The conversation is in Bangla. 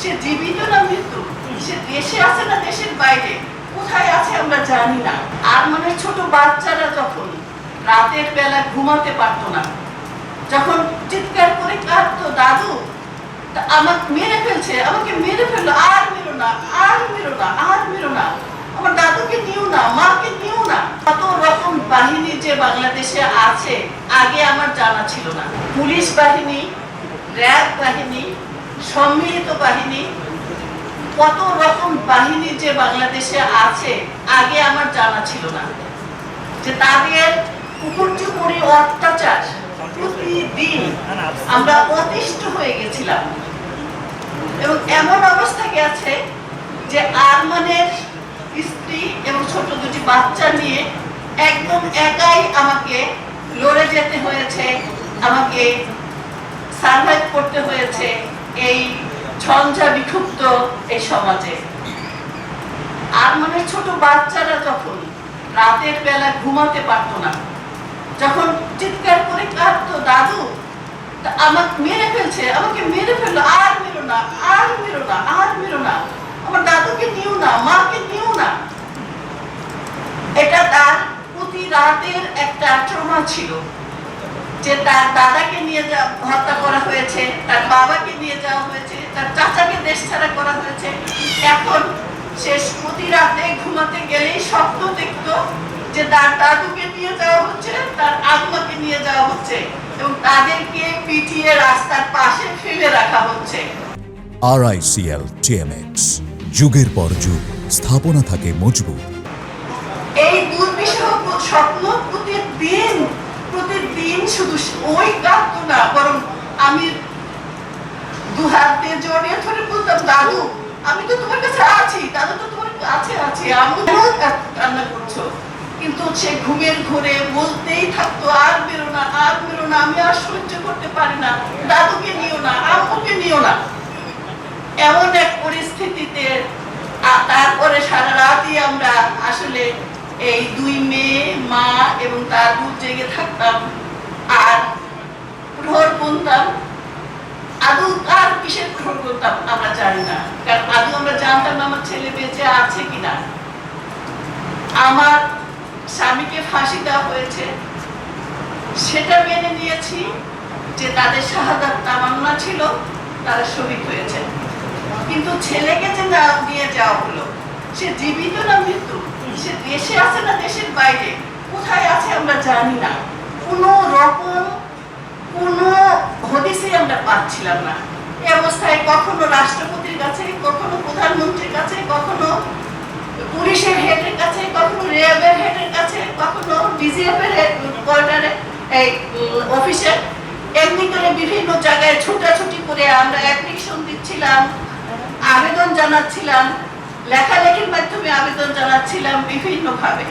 সে জীবিত না মৃত্যু? সে দেশে আছে না দেশের বাইরে? কোথায় আছে আমরা জানি না। আর মানে ছোট বাচ্চারা যখন রাতের বেলা ঘুমাতে পারতো না, যখন চিৎকার করে কাঁদতো, দাদু আমাকে মেরে ফেলছে, আমাকে মেরে ফেলল, আর মেরো না, আর মেরো না, আর মেরো না। আমার দাদুকে নিও না, মাকে নিও না। কত রকম বাহিনী যে বাংলাদেশে আছে, আগে আমার জানা ছিল না। পুলিশ বাহিনী, র্যাব বাহিনী সম্মিলিত বাহিনী, কত রকম বাহিনী যে বাংলাদেশে আছে, আগে আমার জানা ছিল না। যে তাদের উপর্যুপরি অত্যাচার প্রতিদিন আমরা অতিষ্ঠ হয়ে গেছিলাম। এবং এমন অবস্থা গেছে যে আরমানের স্ত্রী এবং ছোট দুটি বাচ্চা নিয়ে একদম একাই আমাকে লড়ে যেতে হয়েছে, আমাকে সার্ভাইভ করতে হয়েছে এই ঝঞ্ঝা বিক্ষুব্ধ এই সমাজে। আর মানে ছোট বাচ্চারা যখন রাতের বেলা ঘুমাতে পারতো না। যখন চিৎকার করে কাঁদতো, দাদু আমাকে মেরে ফেলছে, আমাকে মেরে ফেলল, আর মেরো না, আর মেরো না, আর মেরো না। আমার দাদুকে নিও না, মাকে নিও না। এটা তার প্রতি রাতের একটা ট্রমা ছিল, যে তার দাদাকে নিয়ে হত্যা হয়েছে তার বাবাকে নিয়ে যাওয়া হয়েছে তার চাচাকে দেশ ছাড়া করা হয়েছে। এখন সে প্রতি রাতে ঘুমাতে গেলেই স্বপ্ন দেখতো যে তার দাদুকে নিয়ে যাওয়া হচ্ছে তার আম্মাকে নিয়ে যাওয়া হচ্ছে এবং তাদেরকে পিটিয়ে রাস্তার পাশে ফেলে রাখা হচ্ছে। আরআইসিএল টিএমএক্স যুগের পর যুগ স্থাপনা থাকে মজবুত। এই দুর্বিষহ স্বপ্ন প্রতিদিন প্রতিদিন শুধু ওই কাঁদতো না বরং আমি দু হাত দিয়ে জড়িয়ে ধরে বলতাম, দাদু, আমি তো তোমার কাছে আছি, দাদু তো তোমার কাছে আছে আমি কেন কান্না করছ। কিন্তু সে ঘুমের ঘরে বলতেই থাকতো, আর বেরো না, আর বেরো না, আমি আর সহ্য করতে পারি না। দাদুকে নিও না, আম্মুকে নিও না। এমন এক পরিস্থিতিতে তারপরে সারা রাতই আমরা আসলে এই দুই মেয়ে, মা এবং তার দুধ জেগে থাকতাম। আর প্রহর গুনতাম আদৌ কার কিসের প্রহর গুনতাম আমরা জানি না। কারণ আদৌ আমরা জানতাম না আমার ছেলে বেঁচে আছে কিনা। আমার স্বামীকে ফাঁসি দেওয়া হয়েছে। সেটা মেনে নিয়েছি যে তাদের শাহাদাত তামান্না ছিল, তারা শহীদ হয়েছে। কিন্তু ছেলেকে যে নিয়ে যাওয়া হলো, সে জীবিত না মৃত্যু? সে দেশে আছে না দেশের বাইরে? কোথায় আছে আমরা জানি না। কোনো রকম কোনো হদিসে আমরা পাচ্ছিলাম না। এই অবস্থায় কখনো রাষ্ট্রপতির কাছে, কখনো প্রধানমন্ত্রীর কাছে, কখনো পুলিশের হেডের কাছে, কখনো র্যাবের হেডের কাছে, কখনো কোয়ার্টারে, এই অফিসে। এমনি করে বিভিন্ন জায়গায় ছোটাছুটি করে আমরা অ্যাপ্লিকেশন দিচ্ছিলাম, আবেদন জানাচ্ছিলাম, লেখালেখির মাধ্যমে আবেদন জানাচ্ছিলাম বিভিন্নভাবে।